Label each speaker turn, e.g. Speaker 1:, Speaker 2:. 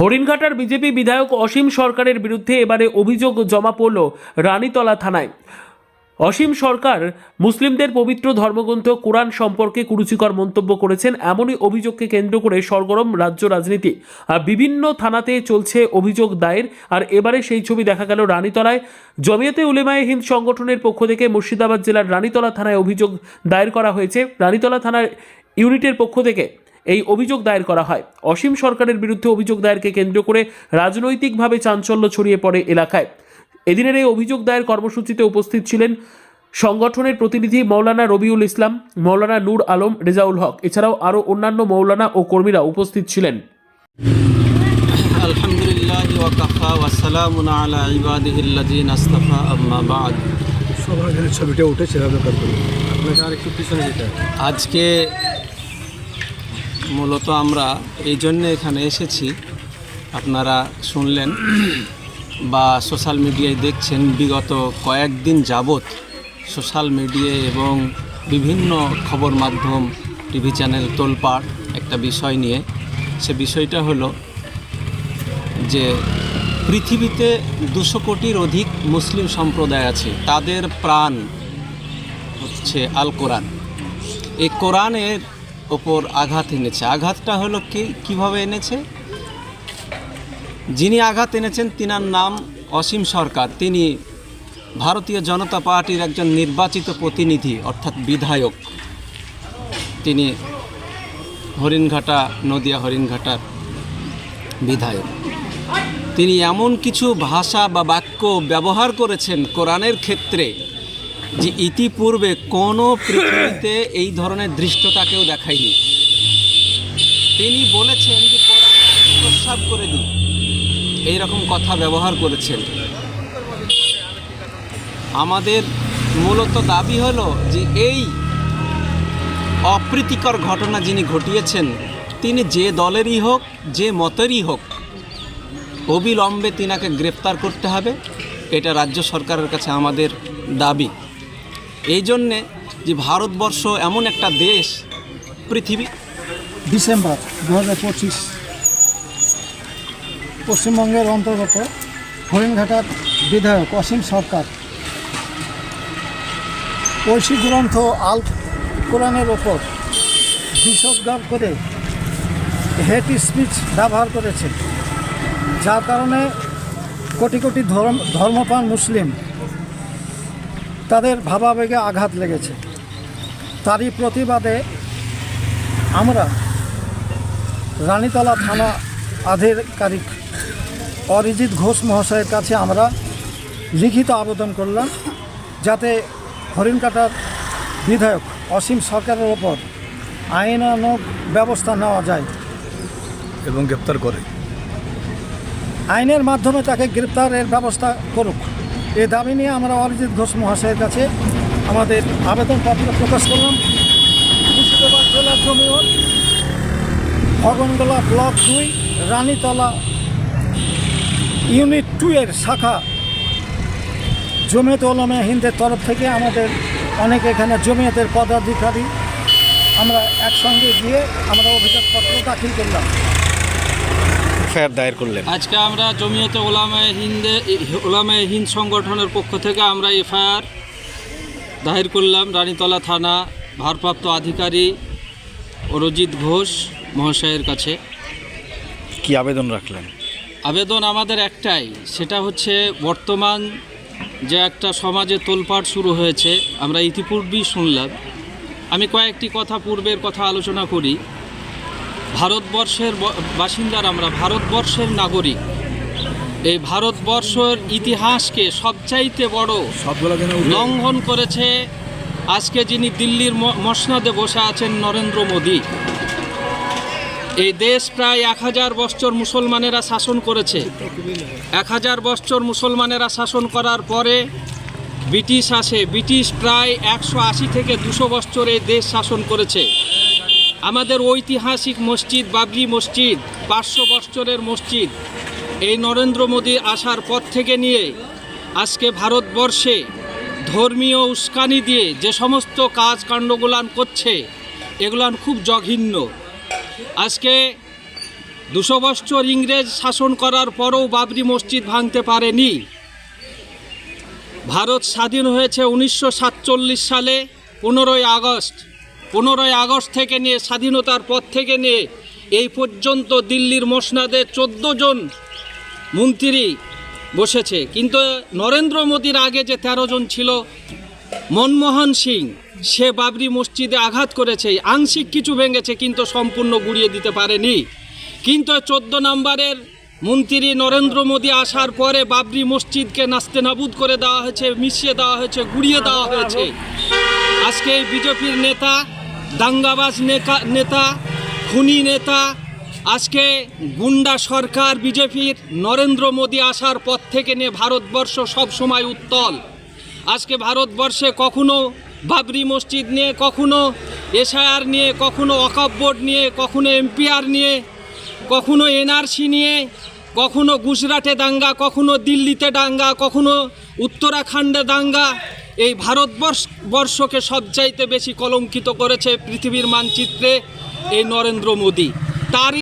Speaker 1: হরিণঘাটার BJP বিধায়ক অসীম সরকারের বিরুদ্ধে এবারে অভিযোগ জমা পড়ল রানীতলা থানায়। অসীম সরকার মুসলিমদের পবিত্র ধর্মগ্রন্থ, কোরআন সম্পর্কে কুরুচিকর মন্তব্য করেছেন, এমনই অভিযোগকে কেন্দ্র করে সরগরম রাজ্য রাজনীতি। আর বিভিন্ন থানাতে চলছে অভিযোগ দায়ের, আর এবারে সেই ছবি দেখা গেল রানীতলায়। জমিয়তে উলেমায়ে হিন্দ সংগঠনের পক্ষ থেকে মুর্শিদাবাদ জেলার রানীতলা থানায় অভিযোগ দায়ের করা হয়েছে। রানীতলা থানার ইউনিটের পক্ষ থেকে এই অভিযোগ দায়ের করা হয়। অসীম সরকারের বিরুদ্ধে অভিযোগ দায়েরকে কেন্দ্র করে রাজনৈতিকভাবে চাঞ্চল্য ছড়িয়ে পড়ে এলাকায়। এদিনের এই অভিযোগ দায়ের কর্মসূচিতে উপস্থিত ছিলেন সংগঠনের প্রতিনিধি মৌলানা রবিউল ইসলাম মৌলানা নূর আলম রেজাউল হক। এছাড়াও আরও অন্যান্য মৌলানা ও কর্মীরা উপস্থিত ছিলেন।
Speaker 2: আলহামদুলিল্লাহ ওয়াকাফা ওয়াসালামুন আলা ইবাদিহিল্লাযিন আসতাফা আম্মা বাদ।
Speaker 3: সবার ছবিটা উঠে সেভাবে কাজ করুন। আপনাকে আর একটু পিছনে যেতে
Speaker 2: আজকে মূলত আমরা এই জন্য এখানে এসেছি। আপনারা শুনলেন বা সোশ্যাল মিডিয়ায় দেখছেন বিগত কয়েকদিন যাবৎ সোশ্যাল মিডিয়ায় এবং বিভিন্ন খবর মাধ্যম, টিভি চ্যানেল তোলপাড় একটা বিষয় নিয়ে। সে বিষয়টা হলো যে পৃথিবীতে দুশো কোটির অধিক মুসলিম সম্প্রদায় আছে। তাদের প্রাণ হচ্ছে আল কোরআন। এই কোরআনের ওপর আঘাত এনেছে। আঘাতটা হলো কি, কীভাবে এনেছে? যিনি আঘাত এনেছেন, তিনার নাম অসীম সরকার। তিনি ভারতীয় জনতা পার্টির একজন নির্বাচিত প্রতিনিধি, অর্থাৎ বিধায়ক। তিনি হরিণঘাটা, নদিয়া হরিণঘাটার বিধায়ক। তিনি এমন কিছু ভাষা বা বাক্য ব্যবহার করেছেন কোরআনের ক্ষেত্রে যে ইতিপূর্বে কোনো পৃথিবীতে এই ধরনের দৃষ্টতা কেউ দেখায়নি। তিনি বলেছেন যে প্রস্রাব করে দিই এইরকম কথা ব্যবহার করেছেন। আমাদের মূলত দাবি হলো যে এই অপ্রীতিকর ঘটনা যিনি ঘটিয়েছেন, তিনি যে দলেরই হোক, যে মতেরই হোক, অবিলম্বে তিনাকে গ্রেপ্তার করতে হবে। এটা রাজ্য সরকারের কাছে আমাদের দাবি। এই জন্যে যে ভারতবর্ষ এমন একটা দেশ, পৃথিবী।
Speaker 4: ডিসেম্বর দু হাজার পঁচিশ। পশ্চিমবঙ্গের অন্তর্গত হরিণঘাটার বিধায়ক অসীম সরকার। ঐশী গ্রন্থ আল কোরআনের ওপর বিষোদ্গার করে হেট স্পিচ ব্যবহার করেছে, যার কারণে কোটি কোটি ধর্ম ধর্মপ্রাণ মুসলিম তাদের ভাবাবেগে আঘাত লেগেছে। তারই প্রতিবাদে আমরা রানীতলা থানা আধিকারিক অরিজিৎ ঘোষ মহাশয়ের কাছে আমরা লিখিত আবেদন করলাম যাতে হরিণকাটার বিধায়ক অসীম সরকারের ওপর আইনানুগ ব্যবস্থা নেওয়া যায়।
Speaker 3: এবং গ্রেপ্তার করে।
Speaker 4: আইনের মাধ্যমে তাকে গ্রেপ্তারের ব্যবস্থা করুক। এ দাবি নিয়ে আমরা অরিজিৎ ঘোষ মহাশয়ের কাছে আমাদের আবেদনপত্র প্রকাশ করলাম। মুর্শিদাবাদ জেলার জমিয়ত ভগনগোলা ব্লক দুই, রানীতলা ইউনিট টু এর শাখা। জমিয়ত ওলামা হিন্দের তরফ থেকে আমাদের অনেক এখানে জমিয়তের পদাধিকারী আমরা একসঙ্গে গিয়ে আমরা অভিযোগপত্র দাখিল করলাম।
Speaker 3: এফআইআর দায়ের করলেন।
Speaker 2: আজকে আমরা জমিয়তে ওলামায় হিন্দে ওলামায় হিন্দ সংগঠনের পক্ষ থেকে আমরা এফআইআর দায়ের করলাম। রানীতলা থানা ভারপ্রাপ্ত আধিকারিক অরজিৎ ঘোষ মহাশয়ের কাছে।
Speaker 3: কি আবেদন রাখলেন?
Speaker 2: আবেদন আমাদের একটাই সেটা হচ্ছে বর্তমান যে একটা সমাজে তোলপাট শুরু হয়েছে আমরা ইতিপূর্বেই শুনলাম। আমি কয়েকটি কথা পূর্বের কথা আলোচনা করি। ভারতবর্ষের বাসিন্দার আমরা ভারতবর্ষের নাগরিক। এই ভারতবর্ষের ইতিহাসকে সবচাইতে বড় লঙ্ঘন করেছে আজকে যিনি দিল্লির মসনদে বসে আছেন নরেন্দ্র মোদী। এই দেশ প্রায় এক হাজার বছর মুসলমানেরা শাসন করেছে। এক হাজার বছর মুসলমানেরা শাসন করার পরে ব্রিটিশ আসে। ব্রিটিশ প্রায় একশো আশি থেকে দুশো বছর এই দেশ শাসন করেছে। আমাদের ঐতিহাসিক মসজিদ বাবরি মসজিদ, পাঁচশো বছরের মসজিদ। এই নরেন্দ্র মোদী আসার পর থেকে নিয়ে আজকে ভারতবর্ষে ধর্মীয় উস্কানি দিয়ে যে সমস্ত কাজ কাণ্ডগুলান করছে, এগুলান খুব জঘন্য। আজকে দুশো বছর ইংরেজ শাসন করার পরও বাবরি মসজিদ ভাঙতে পারেনি। ভারত স্বাধীন হয়েছে উনিশশো সাতচল্লিশ সালে, পনেরোই আগস্ট। পনেরোই আগস্ট থেকে নিয়ে, স্বাধীনতার পর থেকে নিয়ে, এই পর্যন্ত দিল্লির মসনাদে চোদ্দ জন মন্ত্রী বসেছে। কিন্তু নরেন্দ্র মোদীর আগে যে তেরো জন ছিল, মনমোহন সিং, সে বাবরি মসজিদে আঘাত করেছে। আংশিক কিছু ভেঙেছে, কিন্তু সম্পূর্ণ গুড়িয়ে দিতে পারেনি। কিন্তু চোদ্দ নম্বরের মন্ত্রী নরেন্দ্র মোদী আসার পরে বাবরি মসজিদকে নাস্তে নাবুদ করে দেওয়া হয়েছে, মিশিয়ে দেওয়া হয়েছে, গুড়িয়ে দেওয়া হয়েছে। আজকে এই বিজেপির নেতা দাঙ্গাবাজ নেতা খুনি নেতা, আজকে গুন্ডা সরকার, বিজেপির নরেন্দ্র মোদী আসার পর থেকে নিয়ে ভারতবর্ষ সব সময় উত্তল। আজকে ভারতবর্ষে কখনো বাবরি মসজিদ নিয়ে, কখনো এসআইআর নিয়ে, কখনো ওয়াকফ বোর্ড নিয়ে, কখনো এমপিআর নিয়ে, কখনো এনআরসি নিয়ে, কখনো গুজরাটে দাঙ্গা, কখনো দিল্লিতে দাঙ্গা, কখনো উত্তরাখণ্ডে দাঙ্গা এই ভারতবর্ষ বর্ষকে সবচাইতে বেশি কলঙ্কিত করেছে পৃথিবীর মানচিত্রে এই নরেন্দ্র মোদী। তার